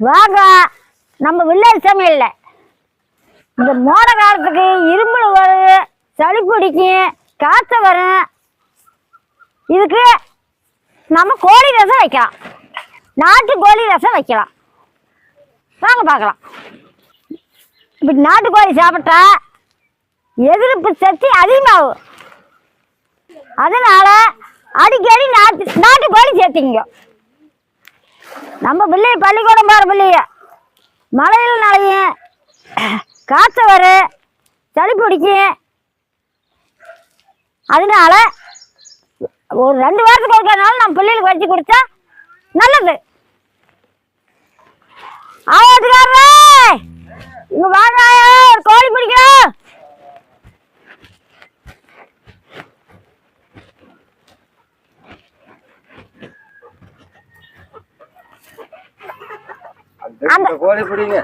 வாங்க நம்ம வில்லேஜ் சமையல்ல. இந்த மோட காலத்துக்கு இரும்பல் வரும் சளி பிடிக்கும் காய்ச்ச வரும் இதுக்கு நம்ம கோழி ரசம் வைக்கலாம். நாட்டு கோழி ரசம் வைக்கலாம். வாங்க பார்க்கலாம். இப்படி நாட்டுக்கோழி சாப்பிட்டா எதிர்ப்பு சக்தி அதிகமாகும். அதனால அடிக்கடி நாட்டு நாட்டுக்கோழி சேர்த்திங்க நம்ம பிள்ளை பள்ளிக்கூடம் போகிற பிள்ளைய. மழையில் நனையும் காற்று வரும் சளி பிடிக்கும் அதனால ஒரு ரெண்டு வாரத்துக்கு ஒருக்கனாலும் நம்ம பிள்ளைகளுக்கு வச்சு கொடுத்தா நல்லது. ஆவாட்டுக்காரரே இங்கே வாங்க ஒரு கோழி பிடிக்கிறோம். அந்த கோழி பிடிங்க.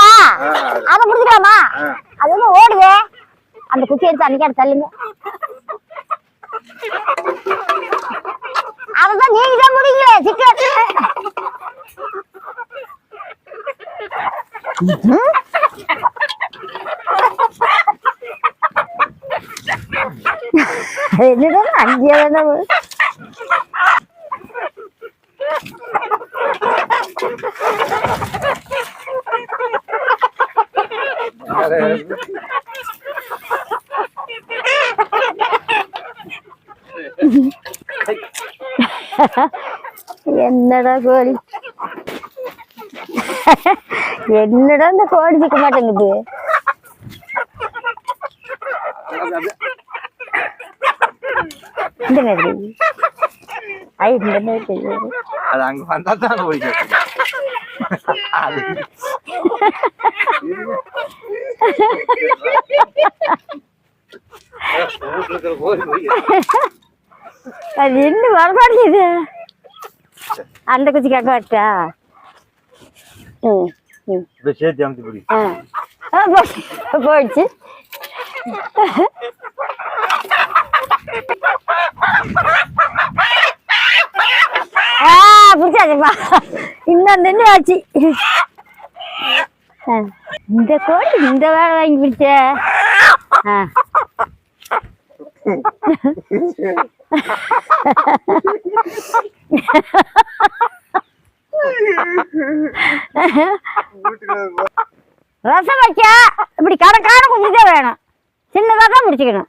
ஆ, அது. ஆ. அது வந்து ஓடுது. அந்த குச்சி எடுத்து அன்னைக்கு தள்ளுங்க. அதுதான் நீங்க தான் முடிக்கல சிக்கன் என்னடா அங்கே வேணாம் என்னடா கோழி? என்னடா இந்த கோழி சிக்க மாட்டேங்குது? இந்த மாதிரி. ஐ இந்த மாதிரி அது அங்க வந்தா தான் பிடிக்கும் அது என்ன வரமாட்டேங்குது? அந்த குச்சி கேட்க ம் ம். சேர்த்து பிடி. ஆ. போயிடுச்சு. ஆ பிடிச்சாச்சுப்பா. இன்னும் நின்று ஆச்சு. ஆ, இந்த கோழி இந்த வேலை வாங்கி பிடிச்ச ரசம் வைக்க. இப்படி கணக்கான குஞ்சுதே வேணும். சின்னதாக தான் பிடிச்சிக்கணும்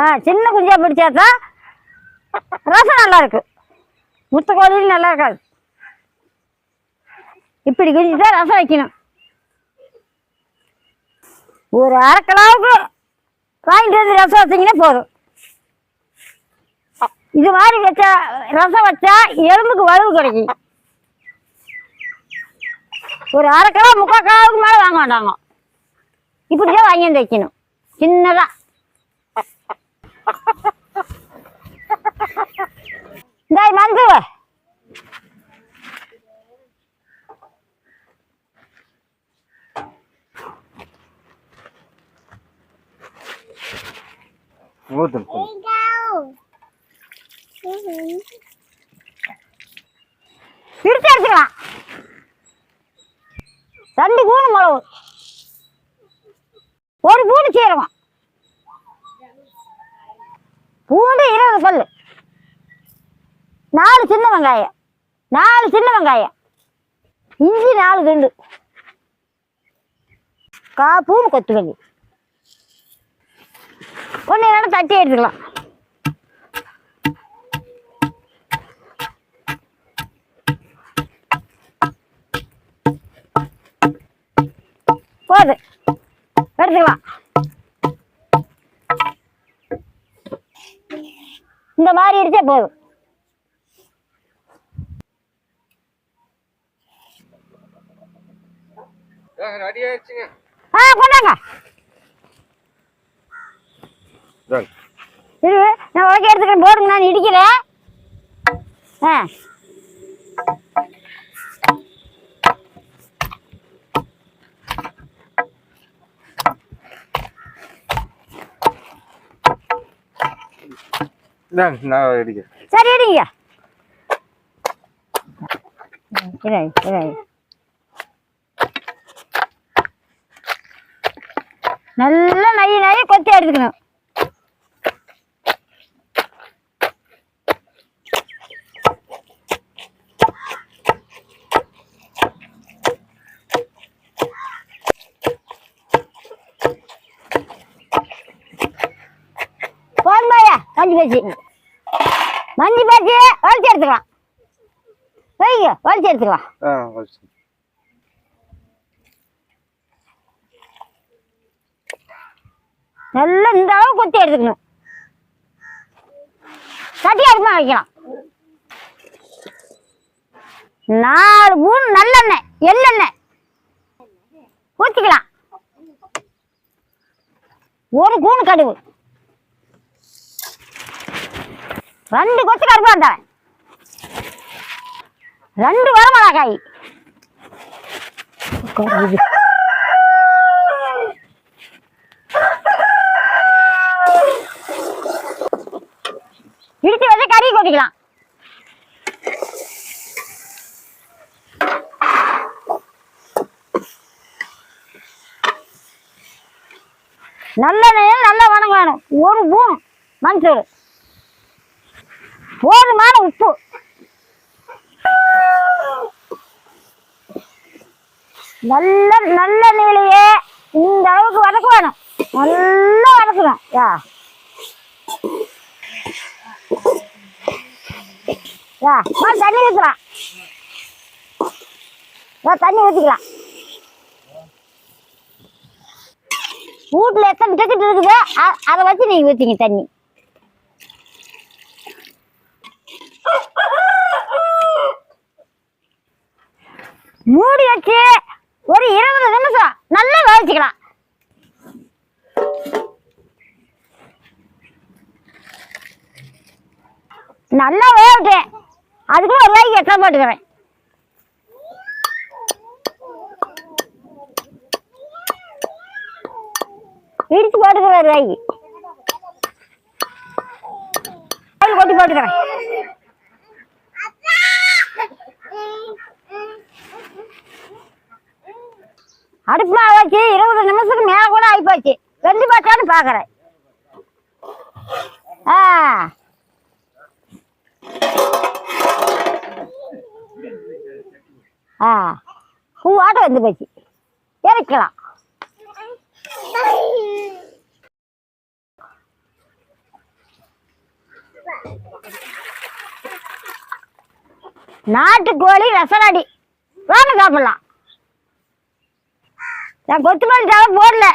ஆ சின்ன குஞ்சா பிடிச்சா தான் ரசம் நல்லா இருக்கு. முத்த கோழியில் நல்லா இருக்காது. இப்படி குஞ்சு தான் ரசம் வைக்கணும். ஒரு அரை கிலோவுக்கு வாங்கிட்டு வந்து ரசம் வச்சிங்கன்னா போதும். இது மாதிரி வச்சா ரசம் வச்சா எலும்புக்கு வலுவு கிடைக்கும். ஒரு அரை கிலோ முக்கால் கிலோவுக்கு மேலே வாங்க மாட்டாங்க. இப்படிதான் வாங்கி வந்து வைக்கணும். சின்னதாக இந்த மந்து ஊத்தும் பிரிச்சு எடுத்துக்கலாம் ரெண்டு பூண்டு மிளகு ஒரு பூண்டு சீரகம் பூண்டு இருபது பல்லு நாலு சின்ன வெங்காயம் நாலு சின்ன வெங்காயம் இஞ்சி நாலு துண்டு கா பூண்டு கொத்துக்கல்லி ஒன்று இரண்டு தட்டி எடுத்துக்கலாம். போதும் எடுத்துக்கலாம். இந்த மாதிரி அடிச்சா போதும். ரெடி ஆயிடுச்சுங்க. ஆ கொண்டாங்க. இரு நான் உழைக்க எடுத்துக்கிறேன். போடுங்க நான் இடிக்கிறேன் ஆ. நான் அடிக்கிறேன் சரி நல்லா நைய நைய கொத்தி எடுத்துக்கணும். மஞ்சள் பேச்சு. மஞ்சள் பேச்சு வலிச்சு எடுத்துக்கலாம். வைங்க வலிச்சு எடுத்துக்கலாம். நல்லா இந்த அளவு கொத்தி எடுத்துக்கணும். சட்டி அடுப்பா வைக்கலாம். நாலு மூணு நல்லெண்ணெய் எள்ளெண்ணெய். ஊற்றிக்கலாம் ஒரு கூணு கடுகு. ரெண்டு கொத்து கருப்பா தரேன். ரெண்டு வரமிளகாய் கருது இடிச்சு வச்சு கறி கொட்டிக்கலாம் நல்லெண்ணெயில் நல்ல வணங்க வேணும். ஒரு பூன் மஞ்சள். போதுமான உப்பு. நல்ல நல்ல நல்லெண்ணெயிலேயே இந்த அளவுக்கு வதக்க வேணும் நல்லா வதக்கணும் யா. யா தண்ணி ஊற்றலாம் தண்ணி ஊற்றிக்கலாம் வீட்டில் எத்தனை டிக்கெட் இருக்குது? அதை வச்சு நீங்கள் ஊற்றிங்க தண்ணி. மூடி வச்சு ஒரு இருபது நிமிஷம் நல்லா வேவிச்சுக்கலாம் நல்லா வேகட்டேன் அதுக்குள்ள ஒரு வாய்க்கு எக்ஸ்ட்ரா போட்டுக்கிறேன். இடிச்சு போட்டுக்கிறேன் ஒரு வாய்க்கு கொட்டி போட்டுக்கிறேன். அடுப்புல வச்சு இருபது நிமிஷத்துக்கு மேல கூட ஆயிப்போச்சு வெந்து பார்த்தான்னு பாக்குறேன். ஆ. ஆ. பூவாட்ட வந்து போச்சு. இறக்கலாம் நாட்டுக்கோழி ரசனாடி வாங்க சாப்பிடலாம். நான் கொத்தமல்லி தழை போடல.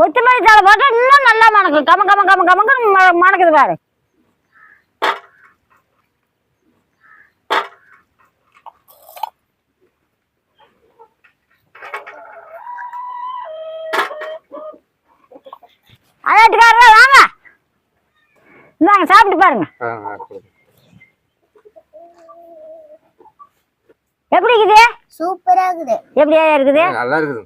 கொத்தமல்லி தழை போட்டா இன்னும் நல்லா மணக்கும். கம கம கம கமக்கு மணக்குது பாரு. அதாட்டுக்காரா வாங்க. இந்தாங்க சாப்பிட்டு பாருங்க ஆ ஆ கொடுங்க. எப்படி இருக்குது சூப்பரா இருக்குது எப்படியா இருக்குது? நல்லா இருக்குது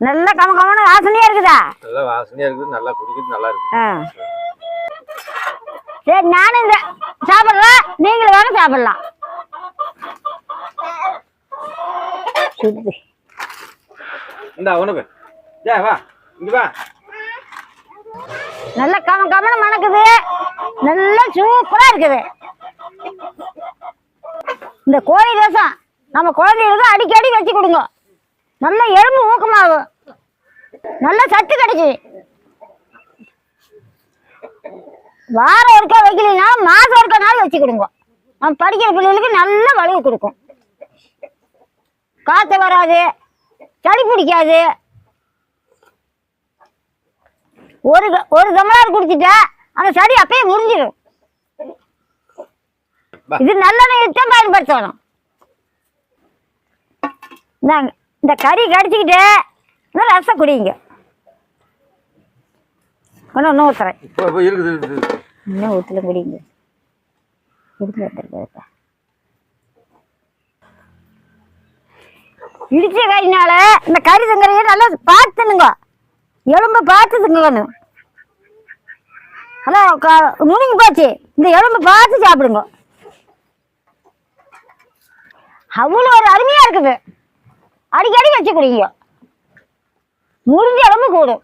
நல்ல கம கமன்னு வாசனையா இருக்குதா? நல்லா வாசனையா இருக்குது நல்லா குடிக்கிறது நல்லா இருக்குது ஆ. சரி நானும் இந்த சாப்பிட்றேன் நீங்களும் வேணும் சாப்பிடலாம். இந்தா உனக்கு. ஏ வா. இங்க வா. நல்ல கம கமன்னு மணக்குது. நல்லா சூப்பரா இருக்குது. இந்த கோழி ரசம் நம்ம குழந்தைகளுக்கு அடிக்கடி வச்சு கொடுங்க. நல்ல எலும்பு ஊக்கமாகும் நல்ல சத்து கிடைக்கு. வாரம் ஒருக்கா வைக்கலைன்னா மாசம் ஒருக்கா நாள் வச்சு கொடுங்க. நம்ம படிக்கிற பிள்ளைகளுக்கு நல்ல வலுவு கொடுக்கும். காற்று வராது. சளி பிடிக்காது. ஒரு ஒரு கமலார் குடிச்சிட்டா அந்த சளி அப்பயே முடிஞ்சிடும். இது நல்லெண்ணெய் தான் பயன்படுத்தணும். இந்தாங்க இந்த கறி கடிச்சிக்கிட்டு இந்த ரசம் குடிங்க. ஒன்று ஒன்று ஊற்றுறேன். இன்னும் ஊற்றல குடிங்க. குடிச்சு வந்துருக்கா இடிச்ச கறினால இந்த கறி திங்கறைய நல்லா பார்த்துனுங்க எலும்பு பார்த்து திங்கணும். ஹலோ நுணுங்கி போச்சு. இந்த எலும்பு பார்த்து சாப்பிடுங்க. அவ்வளோ ஒரு அருமையா இருக்குது. அடிக்கடி வச்சு முடிஞ்ச அளவு கூடும்.